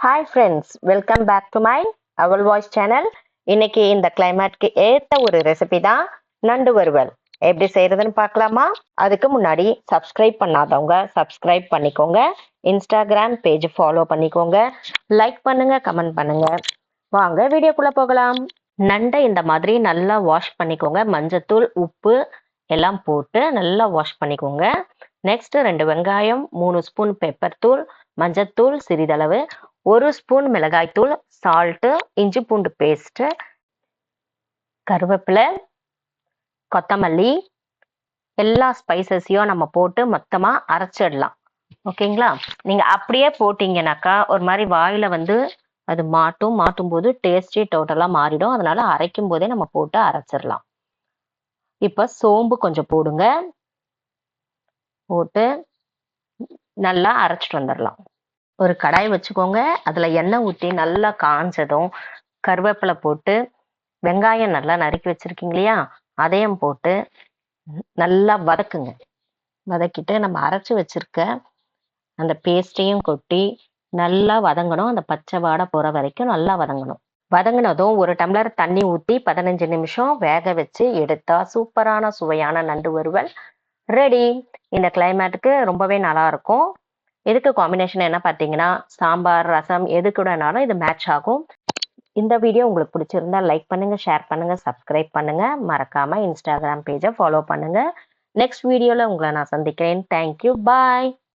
Hi friends welcome back to my Aval voice channel இன்னைக்கு இந்த கிளைமேட்க்கு ஏற்ற ஒரு ரெசிபி தான் நண்டு வறுவல். எப்படி செய்யறதுன்னு பார்க்கலாமா? அதுக்கு முன்னாடி சப்ஸ்கிரைப் பண்ணாதவங்க சப்ஸ்கிரைப் பண்ணிக்கோங்க. இன்ஸ்டாகிராம் பேஜ் ஃபாலோ பண்ணிக்கோங்க. லைக் பண்ணுங்க கமெண்ட் பண்ணுங்க. வாங்க வீடியோக்குள்ள போகலாம். நண்டை இந்த மாதிரி நல்லா வாஷ் பண்ணிக்கோங்க. மஞ்சத்தூள் உப்பு எல்லாம் போட்டு நல்லா வாஷ் பண்ணிக்கோங்க. நெக்ஸ்ட் ரெண்டு வெங்காயம் மூணு ஸ்பூன் பெப்பர் தூள் மஞ்சத்தூள் சிறிதளவு ஒரு ஸ்பூன் மிளகாய்த்தூள் சால்ட்டு இஞ்சி பூண்டு பேஸ்ட்டு கருவேப்பிலை கொத்தமல்லி எல்லா ஸ்பைசஸையும் நம்ம போட்டு மொத்தமாக அரைச்சிடலாம். ஓகேங்களா? நீங்கள் அப்படியே போட்டிங்கனாக்கா ஒரு மாதிரி வாயில் வந்து அது மாட்டும் மாட்டும் போது டேஸ்டி டோட்டலாக மாறிடும். அதனால அரைக்கும் போதே நம்ம போட்டு அரைச்சிடலாம். இப்போ சோம்பு கொஞ்சம் போடுங்க. போட்டு நல்லா அரைச்சிட்டு வந்துடலாம். ஒரு கடாய் வச்சுக்கோங்க. அதில் எண்ணெய் ஊற்றி நல்லா காஞ்சதும் கருவேப்பிலை போட்டு வெங்காயம் நல்லா நறுக்கி வச்சுருக்கீங்க இல்லையா? அதையும் போட்டு நல்லா வதக்குங்க. வதக்கிட்டு நம்ம அரைச்சி வச்சிருக்க அந்த பேஸ்ட்டையும் கொட்டி நல்லா வதங்கணும். அந்த பச்சை வாடை போகிற வரைக்கும் நல்லா வதங்கணும். வதங்கினதும் ஒரு டம்ளர் தண்ணி ஊற்றி பதினஞ்சு நிமிஷம் வேக வச்சு எடுத்தா சூப்பரான சுவையான நண்டு வறுவல். ரெடி. இந்த கிளைமேட்டுக்கு ரொம்பவே நல்லா இருக்கும். இதுக்கு காம்பினேஷன் என்ன பார்த்தீங்கன்னா சாம்பார் ரசம் எது கூடனாலும் இது மேட்ச் ஆகும். இந்த வீடியோ உங்களுக்கு பிடிச்சிருந்தா லைக் பண்ணுங்க ஷேர் பண்ணுங்க சப்ஸ்கிரைப் பண்ணுங்க. மறக்காம இன்ஸ்டாகிராம் பேஜை ஃபாலோ பண்ணுங்க. நெக்ஸ்ட் வீடியோவில் உங்களை நான் சந்திக்கிறேன். Thank you bye